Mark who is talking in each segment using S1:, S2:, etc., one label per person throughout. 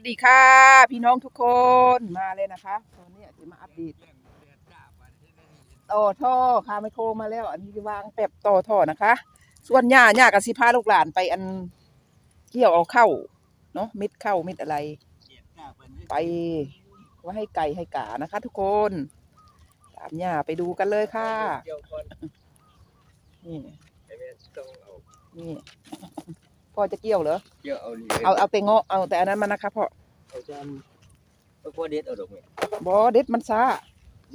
S1: สดีค่ะ พี่น้องทุกคนมาเลยนะคะตอนนี้จะมาอัปเดตต่อท่อค่ะไมโครมาแล้ว อันนี้วางแป๊บต่อท่อนะคะ ส่วนหญ้าหญ้ากับสิพาลูกหลานไปอันเกี่ยวเอาเข้าเนาะเม็ดเข้าเม็ดอะไร ไปไว่าให้ไก่ให้กานะคะ ทุกคนตามหญ้าไปดูกันเลยค่ะนี่นี่ พ่อจะเกี่ยวเหรอ
S2: เยอะเอานี่
S1: เอาเอาแต่เงาะเอาแต่อันนั้นมานะคะพ่อ
S2: เอาจานเอาพวกเด็ดเอาดอกเนี่ย
S1: บอเด็ดมันซา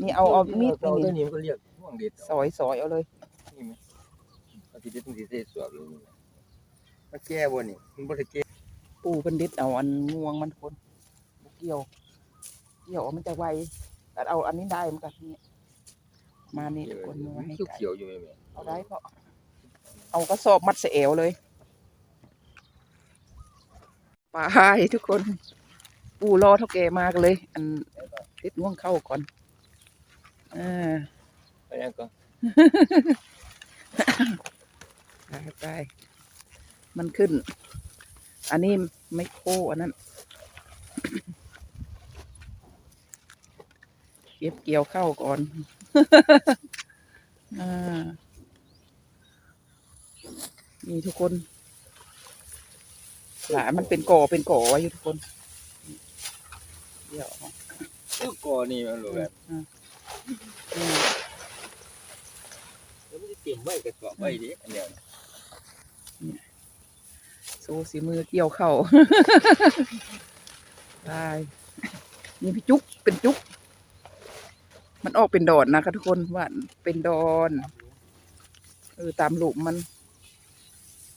S1: นี่เอาเอามีด
S2: เอาตัว
S1: นี่
S2: นี้มันก็เรียกห่วงเด็ด
S1: ซอยซอยเอาเลย
S2: นี่ไหมเอาที่เด็ดมันสิเสียสวบเลยมันแก้บ่นี่มันบ่ได้แก้
S1: ปูเป็นเด็ดเอาอันงวงมันคนบ่เกี่ยว เกี่ยวมันจะไวแต่เอาอันนี้ได้เหมือนกันนี่มานี่ทุกคนมาให้
S2: เขียว
S1: ไก่
S2: เขียวๆอยู่ไหมแม่
S1: เอาได้เพราะเอากระสอบมัดเสเอวเลย ไปทุกคน ปูรอเท่าแกมากเลย อันเด็ดง่วงเข้าก่อนอ่า
S2: ไปยังก็
S1: ไปไปมันขึ้น อันนี้ไม่โคอันนั้น เก็บเกี่ยวเข้าก่อนอ่านี่ทุกคน หลานมันเป็นก่อเป็นก่อไว้อยู่ทุกคน เดี๋ยว
S2: ลูกกอนี่มันรู้แบบ
S1: อืม
S2: แล้วมันจะเตรียมไว้กระสอบไว้ดิอันเดียว
S1: โซสีมือเกี่ยวเข้าได้นี่พี่จุกเป็นจุกมันออกเป็นดอนนะคะทุกคนว่าเป็นดอน เออตามหลุมมัน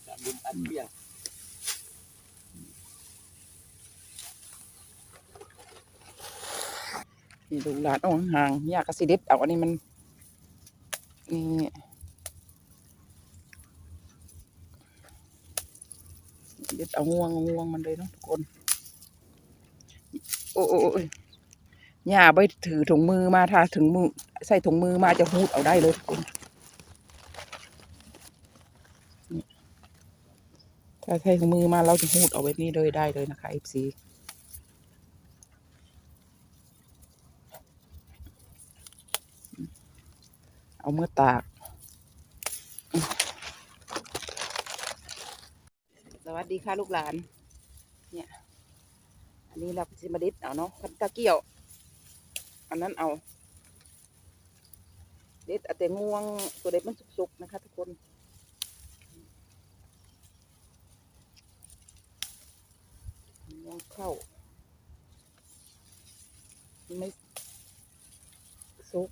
S2: ตามดินอันเปี้ย
S1: นี่ดูหลานอ่องห่างยากกระสิเด็ดเอาอันนี้มันนี่เด็ดเอางวงงวงมันเลยเนาะทุกคน โอ้โอ้โอ้ยย่าไปถือถุงมือมาถ้าถึงมือ ใส่ถุงมือมาจะหูดเอาได้เลยทุกคนถ้าใส่ถุงมือมาเราจะหูดเอาแบบนี้เลยได้เลยนะคะเอฟซี เอาเมื่อตาก สวัสดีค่ะลูกหลาน เนี่ย อันนี้เราจะมาดิดเอาเนาะคันตะเกียว อันนั้นเอา เด็ดแต่งวงตัวเด็ดมันสุกๆนะคะทุกคนง่วงเข้าไม่สุก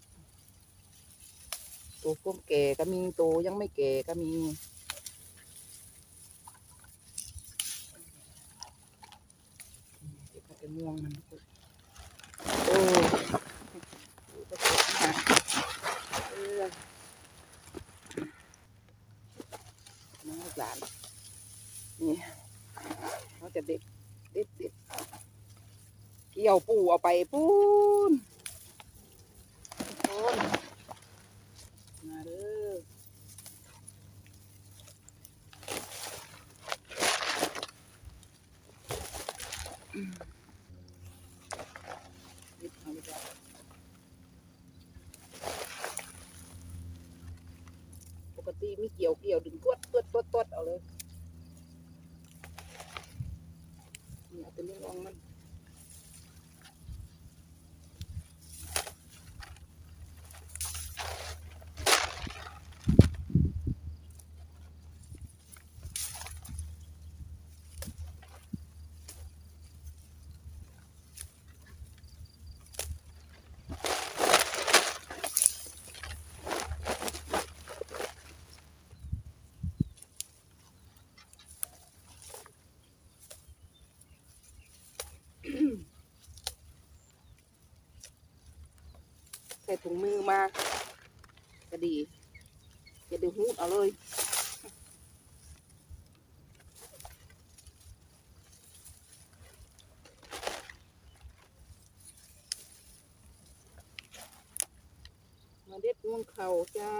S1: ตัวพวกแก่ก็มีตัวยังไม่แก่ก็มีเก็บเอาแต่ม่วงมันโอ้น้องหลานนี่เขาจะเด็ดเด็ดเด็ดเกี่ยวปูเอาไปปูนปูนมาเด้อเด็ดเอาไปีเกี่ยวเกี่ยวดึงตวดตวดตวดตวดเอาเลยเอาเป็นเรื่องรองมัน ใส่ ถุงมือมาก็ดีจะดึงหูดเอาเลยมาเด็ดม่วงเขาจ้า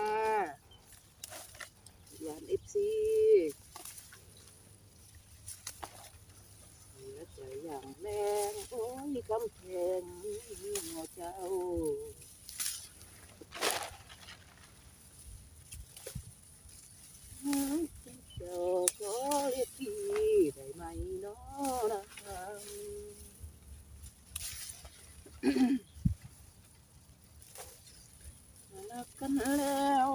S1: หลานเอฟซีเหลือใจอย่างแน่แข็งหัวเจ้า เจ้าขอเรียกพี่ได้ไหมน้อนะรั กันแล้ว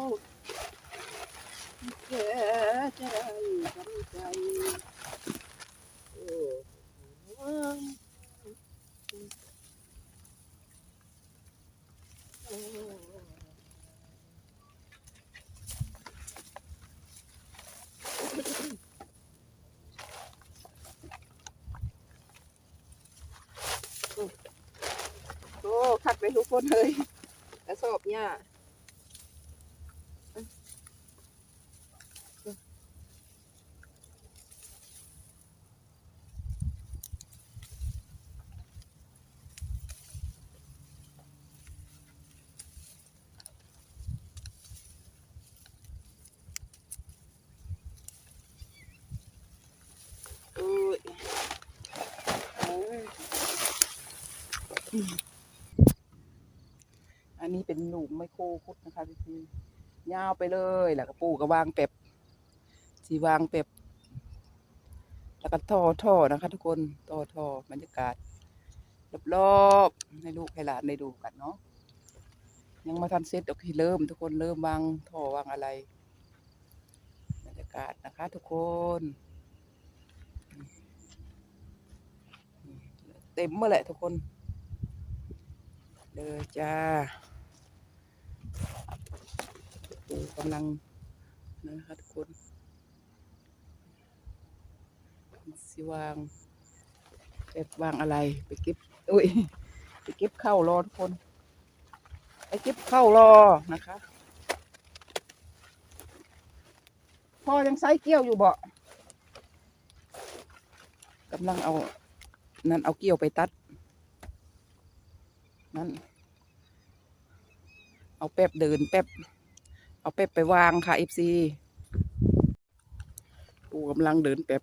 S1: แค่จะได้ทำใจโอ้โหโอ้โอ้คักไปทุกคนเลยกระสอบเนี่ยโอ้ยเอ้ย อันนี้เป็นหลุมไมโครพุทธนะคะพี่พียาวไปเลยแล้วก็ปูก็วางเป็บสีวางเป็บแล้วก็ท่อท่อนะคะ ทุกคนท่อท่อบรรยากาศรอบๆให้ลูกให้หลานได้ดูกันเนาะยังมาทันเสร็จโอเคเริ่ม ทุกคนเริ่มวางท่อวางอะไรบรรยากาศนะคะ ทุกคนเต็มเมื่อแหละทุกคน เลยจ้าปูกำลังนะคะทุกคนสิวางเก็บวางอะไรไปเก็บอุ้ยไปเก็บเข้าวรอทุกคน ไปเก็บเข้าวรอนะคะพ่อยังไซเกี่ยวอยู่เบ่กำลังเอา นั่นเอาเกี่ยวไปตัด นั่น เอาแป๊บเดินแป๊บ เอาแป๊บไปวางค่ะเอฟซีปูกำลังเดินแป๊บ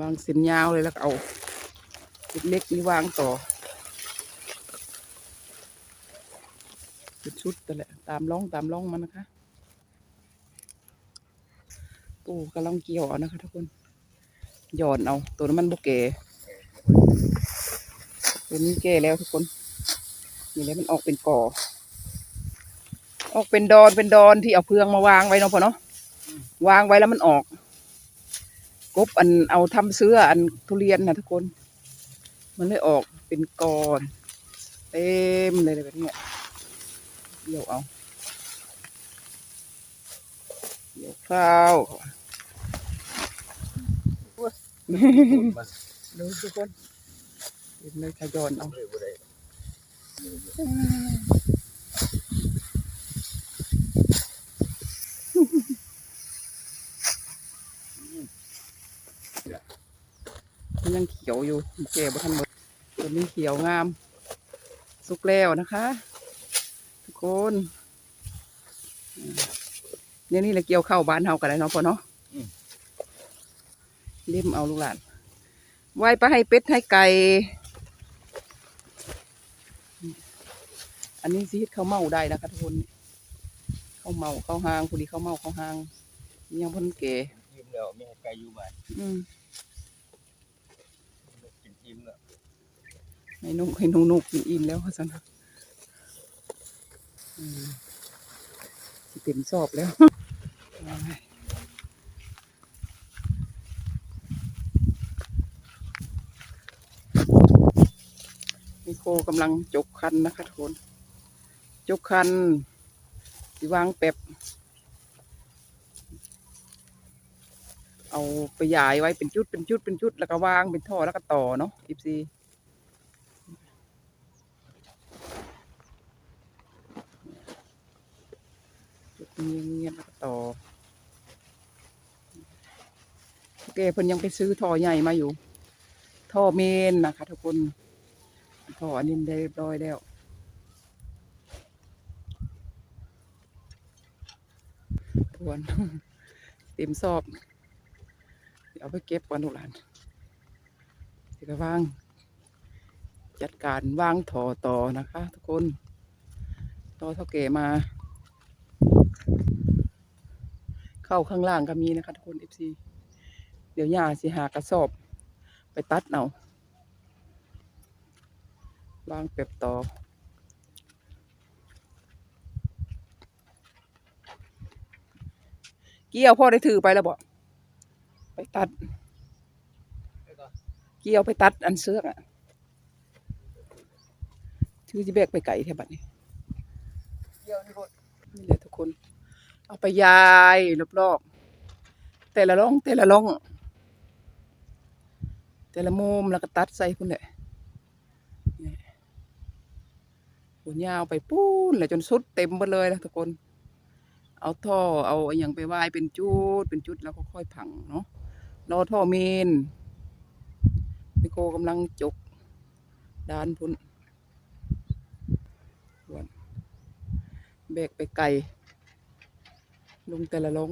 S1: วางเส้นยาวเลยแล้วเอาเล็กๆนี่วางต่อเป็นชุดแต่แหละ ตามร่องตามร่องมันนะคะ ปูกำลังเกี่ยวนะคะทุกคน หย่อนเอา ตัวนั้นมันบกเกตัวนี้เก๋แล้วทุกคน นี่แล้วมันออกเป็นก่อ ออกเป็นดอนเป็นดอนที่เอาเพืองมาวางไว้เนาะพอเนาะวางไว้แล้วมันออก กบอันเอาทำเสื้ออันทุเรียนนะทุกคน มันเลยออกเป็นกอนเต็มเลยแบบนี้เดี๋ยวเอาเดี๋ยวข้าว ดูทุกคนเห็นเลยขยอนเอามันยังเขียวอยู่แก่บ่ทันหมดตัวนี้เขียวงาม สุกแล้วนะคะ ทุกคนเนี่ยนี่แหละเกี่ยวเข้าวบ้านเฮากันเลยเนาะพ่อเนาะ เล่มเอาลูกหลานไว้ไปให้เป็ดให้ไก่ อันนี้ซีดเขาวเมาได้นะคะทุกคน เขาวเมาเขาวหางพอดีเขาวเมาเขาวหาง ยังเพ่นเก๋
S2: ยิ้มแล้วมีให้ไก่อยู่บ้าน
S1: อืม
S2: กินยิ้มแล้ว
S1: ให้นุ่งให้นุ่งนุ่กินอิ่มแล้วเขาสันอืมสิเต็มสอบแล้ว เอาไว้นิโค กำลังจกคันนะคะทุกคนจกคันสิวางแป๊บเอาไปยายไว้เป็นจุดเป็นจุดเป็นจุดแล้วก็วางเป็นท่อแล้วก็ต่อเนาะอีซีจุดเงียบๆแล้วก็ต่อโอเคเพิ่นยังไปซื้อท่อใหญ่มาอยู่ ท่อเมนนะคะทุกคน ท่ออันนี้ได้เรียบร้อยแล้ว ทวนเต็มซอบ เดี๋ยวไปเก็บกันลูกหลานเดี๋ยวไปวาง จัดการวางถอต่อนะคะ ทุกคนต่อเท่าเก๋มา เข้าข้างล่างก็มีนะคะ ทุกคน FC เดี๋ยวย่าสิหากระสอบ ไปตัดเอา วางเก็บต่อเกี่ยวพ่อได้ถือไปแล้วบ่ไปตัด เกี่ยวไปตัดอันเสื้ออะถือจิแบกไปไก่แถวบัดนี้
S2: เกี่ยวนี่น
S1: นี่แหละทุกคน เอาไปยายรอบๆแต่ละร่องแต่ละร่อง แต่ละมุมแล้วก็ตัดใส่พุ่นแหละนี่หุ่ นยาวไปปูนเลยจนสุดเต็มหมดเลยนะทุกคน เอาท่อเอาอย่างไปวายเป็นจุดเป็นจุดแล้วก็ค่อยผังเนาะรอท่อเมนไมโครกำลังจกด้านพุ่นส่วนแบกไปไกลลงแต่ละลง